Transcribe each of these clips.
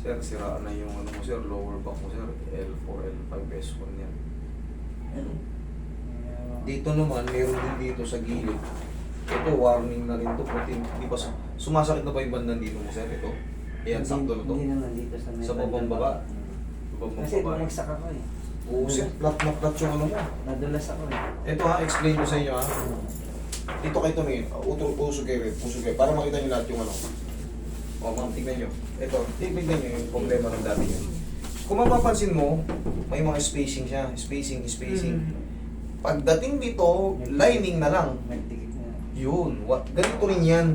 Sir, siraan na yung ano mo sir, lower back mo sir, L4, L5, S1 yan. Dito naman, meron din dito sa gilid. Ito, warning na rin to. Pati, di ba, su- sumasakit na ba yung bandang dito mo sir? Ito. Ayan, sakto na to. Hindi naman dito sa may Sa babang baba? Mm. Baba Kasi bumagsak ako eh. Oo sir, flat na flat yung ano mo. Nadulas ako eh. Ito ha, explain ko sa inyo ha. Dito kayo tumingin. Utol, puso kayo, puso kayo. Para makita nyo lahat yung ano. O, ma'am, tignan nyo. Ito, tignan nyo yung problema ng dati nyo. Kung mapapansin mo, may mga spacing siya. Spacing, spacing. Pagdating dito, lining na lang. Yun. What, ganito rin yan.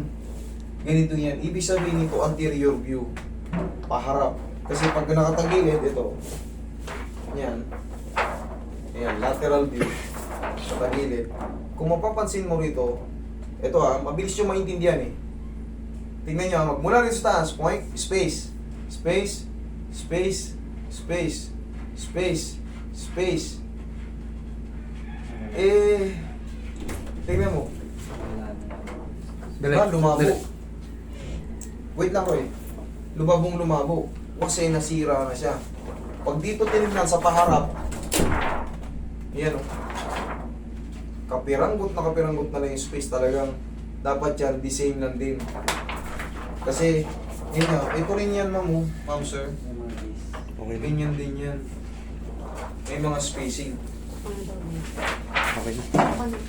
Ganito yan. Ibig sabihin nito, anterior view. Paharap. Kasi pag nakatagilid, ito. Yan. Ayan, lateral view. Sa tagilid. Kung mapapansin mo rito, ito ha, mabilis yung maintindihan eh. Tingnan nyo, magmula rin sa taas, point, space, space, space, space, space, space. Eh, tingnan mo, Wala na. Diba? Lumabo. Wait lang, Roy. Lumabong lumabo. Kasi nasira na siya. Pag dito tinignan sa paharap, yan o. Kapiranggot na kapiranggot na lang yung space talagang dapat yan, the same lang din. Kasi, yun nga, ito rin yan, ma'am, oh. ma'am, sir. Okay na. Ganyan din yan. May mga spacing. Okay na.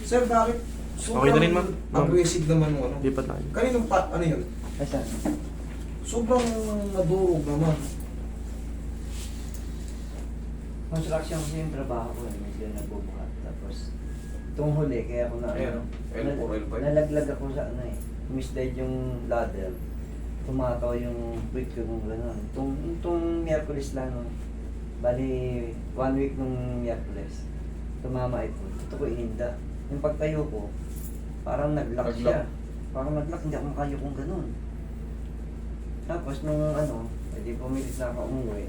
Sir, bakit? Okay na rin, ma'am. Ma'am. Aggressive naman yung ano. Lipat tayo. Kaninong pa, ano yun? Ay, saan? Sobrang nadurog naman. Construction kasi yung trabaho ko eh. Medyo nagbubuhat. Tapos, itong huli, kaya ako na... Ayan, na- L4, L5. Nalaglag ako sa ano eh. Mislead yung ladder. Tumataw yung weight ko nung gano'n. Itong, itong Miyerkules lang nun. Bali, one week nung Miyerkules. Tumama ito. Ito ko ininda. Yung pagtayo ko, parang nag-lock Nag-lock. siya. Parang nag-lock, hindi ako makayo kung gano'n. Tapos nung ano, edi pumilit na ako umuwi.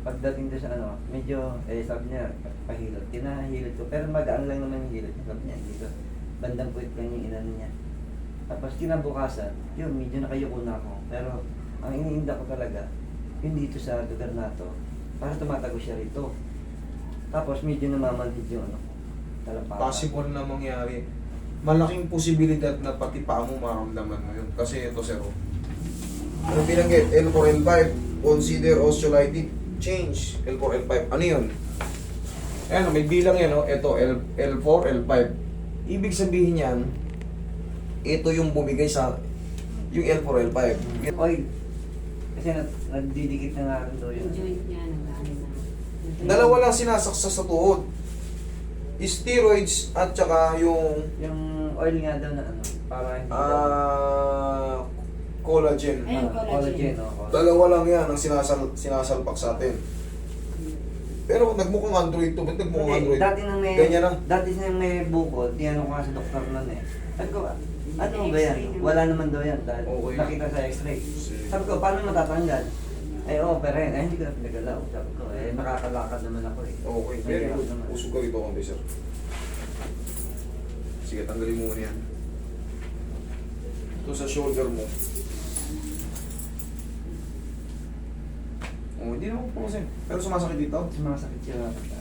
Pagdating doon sa ano, medyo, eh sabi niya, pahilot. Tinahilot ko, pero magaan lang naman yung hilot. Sabi niya, dito, bandang puwit lang yung inano niya. Tapos kinabukasan, yun, medyo nakayuko na ako. Pero ang iniinda ko talaga, yun dito sa lugar na to, para tumatago siya rito. Tapos medyo namamanhid yung ano, talampakan. Possible na mangyari. Malaking posibilidad na pati paa mo maramdaman mo yun. Kasi ito, sir. oh. Ano binanggit? L4, L5. Consider osteolytic change. L4, L5. Ano yun? Ayan, may bilang yan. Oh. Ito, L, L4, L5. Ibig sabihin yan, ito yung bumigay sa yung L4, L5. Oil. Kasi nag- nagdidikit na nga rin daw yun. Yung joint niya, nag-ano na. Dalawa lang sinasaksa sa tuhod. Steroids at saka yung Yung oil nga daw na ano, para hindi daw- ah collagen. Ayun, Ah, collagen. oh, collagen. Dalawa lang yan ang sinasal sinasalpak sa atin. Pero nagmukhang Android to, ba't nagmukhang Hindi, Android? dati nang may, Ganyan na. dati nang may bukod, tinanong ko nga sa doktor nun eh. Sabi ko, ano ba yan? Wala naman daw yan dahil Okay. nakita sa x-ray. Sabi ko, paano matatanggal? Eh, oh, pero eh, hindi ko na pinagalaw. Sabi ko, eh, nakakalakad naman ako eh. Okay, very Mahirap good. naman. Usog ka rito konti, sir. Sige, tanggalin mo muna yan. Ito sa shoulder mo. Oh, hindi naman po kasi. Pero sumasakit dito. Sumasakit siya dapat.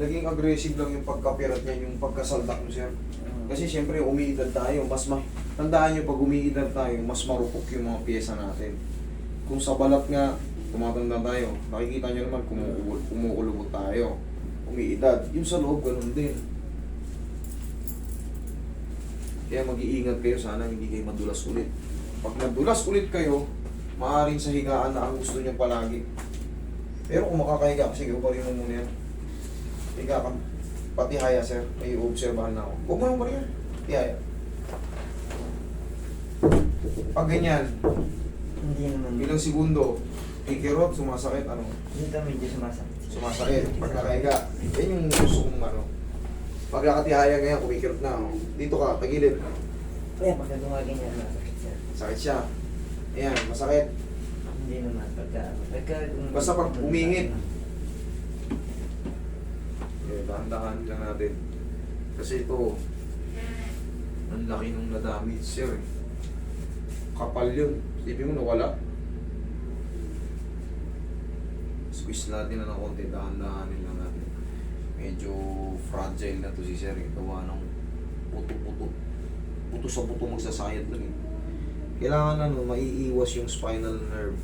Naging aggressive lang yung pagkapirat niya, yung pagkasaldak mo, sir. Kasi siyempre, umiidad tayo. Mas ma... Tandaan nyo, pag umiidad tayo, mas marupok yung mga pyesa natin. Kung sa balat nga, tumatanda tayo, nakikita nyo naman, kumukulubot, kumukulubot tayo. Umiidad. Yung sa loob, ganun din. Kaya mag-iingat kayo, sana hindi kayo madulas ulit. Pag nadulas ulit kayo, maaaring sa higaan na ang gusto nyo palagi. Pero kung makakahiga, sige, uparin mo muna yan. Higa ka. Pati haya, sir. May obserbahan na ako. Huwag mo yung bariyan. Tihaya. Pag ganyan, Hindi naman. ilang segundo, kikirot, sumasakit, ano, Dito medyo sumasakit. sumasakit. Pag nakahiga, yan yung gusto kong ano. Pag nakatihaya ngayon, kumikirot na. Oh. Dito ka, tagilid. Kaya pagka gumaganyan, masakit siya. Sakit siya. Ayan, masakit. Hindi naman. Pagka, pagka... Basta pag umingit. Okay, dahan-dahan lang natin. Kasi ito, ang laki nung na-damage sir. eh. Kapal yun. Isipin mo nawala. Squeeze natin na ng konti, dahan-dahanin lang natin. Medyo fragile na to si sir. eh. Gawa ng puto-puto. Puto sa puto magsasayad lang eh. Kailangan ano, maiiwas yung spinal nerve.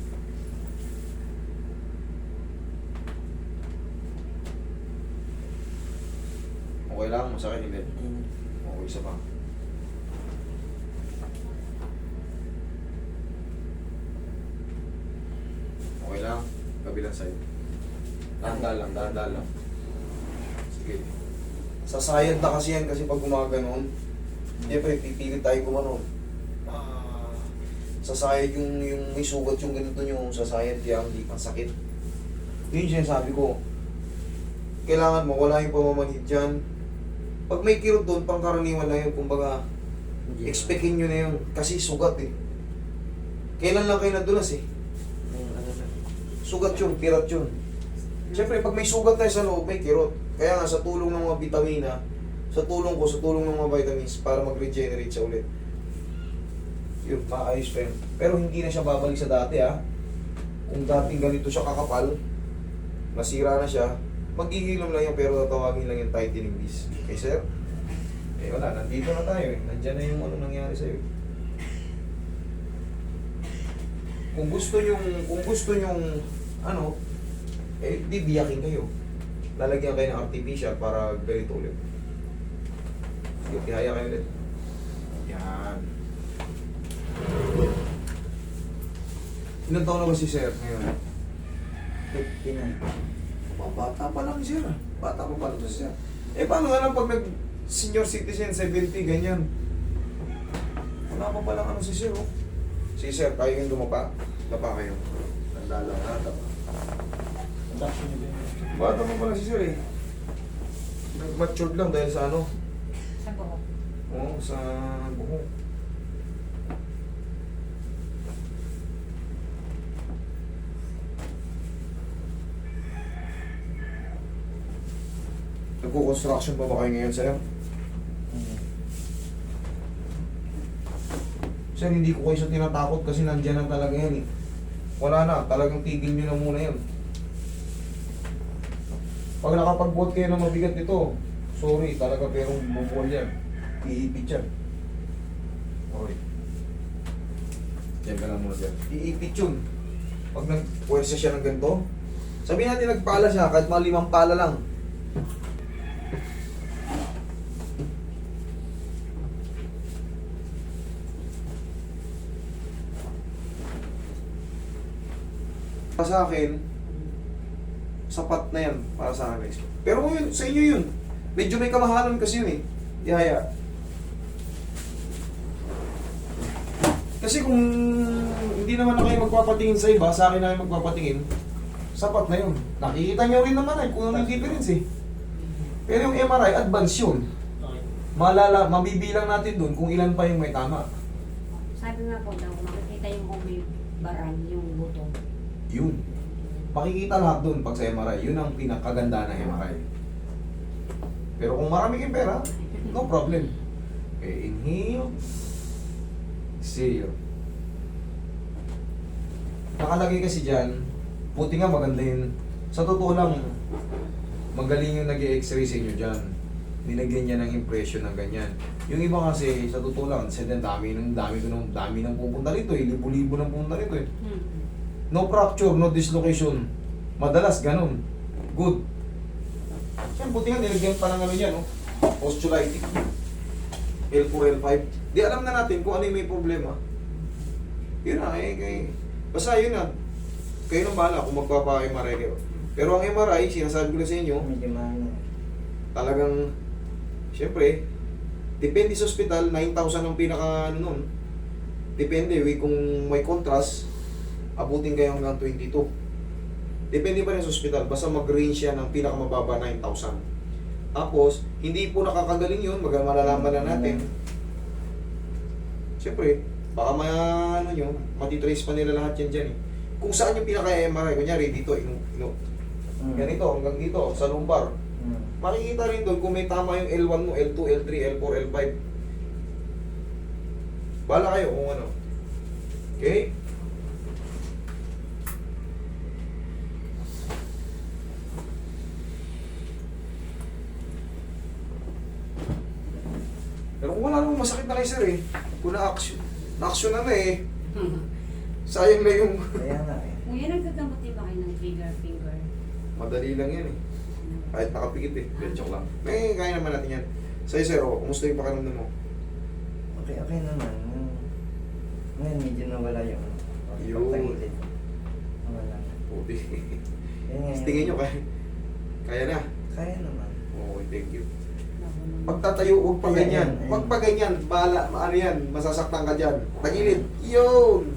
Okay lang, masakit hindi. Okay, isa pa. Okay lang, kabilang side. Dahan-dahan lang, dahan-dahan lang. Sige. Sasayad na kasi yan kasi pag gumaganon, siyempre pipilit tayo gumanon. Ah, sasayad yung, yung may sugat yung ganito nyo, sasayad yan, hindi masakit. Yun yung sinasabi ko. Kailangan mo, wala yung pamamanhid dyan. Pag may kirot doon, pangkaraniwan lang yun, kumbaga, expectin nyo na yun. Kasi sugat eh. Kailan lang kayo nadulas eh. Ano na. Sugat yun, pirat yun. Siyempre, pag may sugat tayo sa loob, may kirot. Kaya nga, sa tulong ng mga vitamina, sa tulong ko, sa tulong ng mga vitamins, para mag-regenerate siya ulit. Yun, maayos pa yun. Pero hindi na siya babalik sa dati ha. Kung dating ganito siya kakapal, nasira na siya, maghihilom lang yan pero tatawagin lang yung tightening disc. Okay, sir? Eh wala, nandito na tayo eh. Nandyan na yung ano nangyari sa'yo. Kung gusto yung kung gusto yung ano, eh bibiyakin kayo. Lalagyan kayo ng artificial para ganito ulit. Sige, tihaya kayo ulit. Yan. Ilan taon na ba si sir ngayon? 59. Mga bata pa lang sir. Bata pa pala to siya. Eh paano nga lang pag nag senior citizen 70 ganyan? Wala pa palang ano si sir oh. Si sir, kayo yung dumapa? Dapa kayo. Tanda lang ha, dapa. Bata pa pala si sir eh. Nag-matured lang dahil sa ano? Sa buhok. Oo, sa buhok. Nagko-construction pa ba kayo ngayon, sir? Sir, hindi ko kayo sa tinatakot kasi nandyan na talaga yan eh. Wala na, talagang tigil nyo na muna yan. Pag nakapagbuhat kayo ng mabigat nito, sorry, talaga pero bubol yan. Iipit yan. Okay. Diyan ka lang muna dyan. Iipit yun. Pag nagpuwersa siya ng ganito, sabihin natin nagpala siya, kahit mga limang pala lang. Sa akin, sapat na yan para sa akin. Pero yun, sa inyo yun, medyo may kamahalan kasi yun eh. Ihaya. Kasi kung hindi naman na kayo magpapatingin sa iba, sa akin na kayo magpapatingin, sapat na yun. Nakikita nyo rin naman eh, kung ano yung difference eh. Pero yung MRI, advance yun. Malala, mabibilang natin dun kung ilan pa yung may tama. Sabi nga po daw, makikita yung kung may baran, yung buto. Yun. Makikita lahat dun pag sa MRI. Yun ang pinakaganda ng MRI. Pero kung marami kayong pera, no problem. Okay, inhale. Exhale. Nakalagay kasi dyan, puti nga maganda yun. Sa totoo lang, magaling yung nag x-ray sa inyo dyan. Nilagyan niya ng impression ng ganyan. Yung iba kasi, sa totoo lang, ang dami ng dami ko ng dami ng pupunta rito eh. Libo-libo ng pupunta rito eh. Hmm. No fracture, no dislocation. Madalas ganun. Good. Siyempre, buti nga nilagyan pa ng ano yan, no? Postulitic. L4, L5. Di alam na natin kung ano yung may problema. Yun na, eh, kay... Basta yun na. Kayo nang bahala kung magpapa-MRI kayo. Pero ang MRI, sinasabi ko na sa inyo, Medyo mahal talagang, siyempre, depende sa hospital, 9,000 ang pinaka, ano nun. Depende, we, kung may contrast, abutin kayo hanggang 22. Depende pa rin sa hospital, basta mag-range siya ng pinakamababa 9,000. Tapos, hindi po nakakagaling yun, mag malalaman na natin. Siyempre, baka may ano nyo, matitrace pa nila lahat yan dyan eh. Kung saan yung pinaka-MRI, kunyari dito, ino, ino, Mm. ganito, hanggang dito, sa lumbar, Mm. Makikita rin doon kung may tama yung L1 mo, L2, L3, L4, L5. Bala kayo kung ano. Okay? Pero kung wala namang masakit na kay sir eh. Kung na-action, na-action na na eh. Sayang na yung... Kaya nga eh. Kuya, nagkagamot din ba kayo ng trigger finger? Madali lang yan eh. Kahit nakapikit eh. Pero joke lang. May kaya naman natin yan. Sa'yo sir, oh, kumusta yung pakiramdam mo? Okay, okay naman. Ngayon- medyo nawala yung Yun. pagtangilid. Nawala na. Puti. Tingin nyo kaya. Kaya na. Kaya naman. Okay, thank you. Pagtatayo, huwag pa ganyan. Huwag pa ganyan. Bahala, ano yan, masasaktan ka dyan. Tagilid. Yun!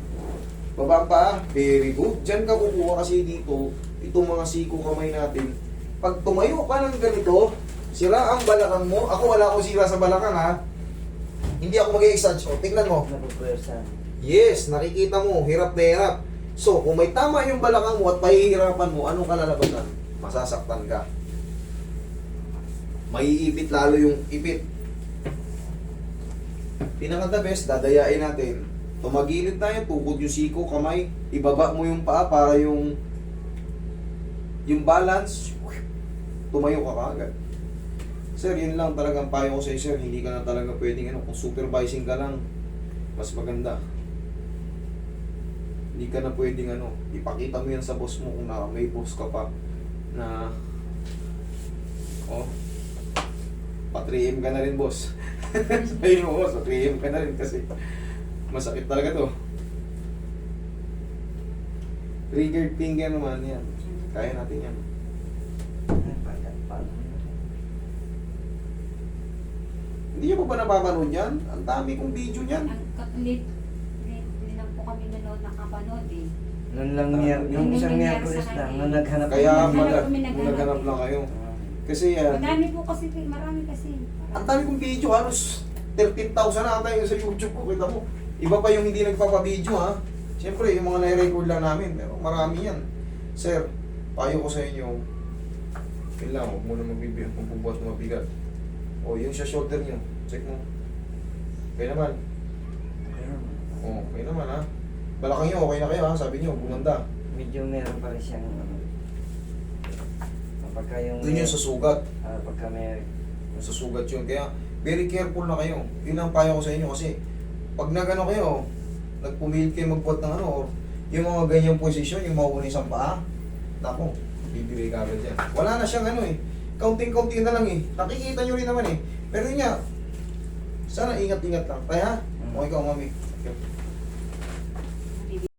Baba pa. Very good. Diyan ka kukuha kasi dito, itong mga siko kamay natin. Pag tumayo ka ng ganito, sira ang balakang mo. Ako wala akong sira sa balakang ha. Hindi ako mag-exage. O, tingnan mo. Yes, nakikita mo, hirap na hirap. So, kung may tama yung balakang mo at pahihirapan mo, anong kalalabasan? Masasaktan ka. Maiipit lalo yung ipit. Pinaka the best, dadayain natin. Tumagilid tayo, tukod yung siko, kamay, ibaba mo yung paa para yung yung balance, tumayo ka kaagad. Sir, yun lang talagang payo ko sa'yo, sir. Hindi ka na talaga pwedeng ano, kung supervising ka lang, mas maganda. Hindi ka na pwedeng ano, ipakita mo yan sa boss mo kung na may boss ka pa na oh, pa 3M ka na rin boss. Sabihin mo boss, pa 3M ka na rin kasi masakit talaga to. Triggered finger naman yan. Kaya natin yan. Hindi nyo pa ba napapanood yan? Ang dami kong video niyan. Ang katlit, hindi lang po kami nanood nakapanood eh. Noon lang niya, Yung isang Miyerkules lang, nung naghanap Kaya kami pala, kami naghanap naghanap eh. lang kayo. Ah. Kasi yan, Madami po kasi, marami kasi. ang dami kong video, halos 13,000 na yung sa YouTube ko, kita mo. Iba pa yung hindi nagpapa-video ha. Siyempre, yung mga nai-record lang namin, pero marami yan. Sir, payo ko sa inyo, yun lang, huwag mo na magbibigyan kung bubuhat mo mabigat. O, yung sa shoulder nyo, check mo. Okay naman. Okay naman. O, okay naman ha. Balakang nyo, okay na kayo ha, sabi nyo, gumanda. Medyo meron pa rin siyang ano. Pagka yung... Doon yung sa sugat. Ah, pagka may... Yung sa sugat yun. Kaya, very careful na kayo. Yun ang payo ko sa inyo kasi pag nagano kayo, nagpumilit kayo magbuhat ng ano, or yung mga ganyang posisyon, yung mauuna isang paa, nako, bibigay ka agad yan. Wala na siyang ano eh. Counting-counting na lang eh. Nakikita nyo rin naman eh. Pero yun nga, sana ingat-ingat lang. Tayo ha? Okay ka, mami.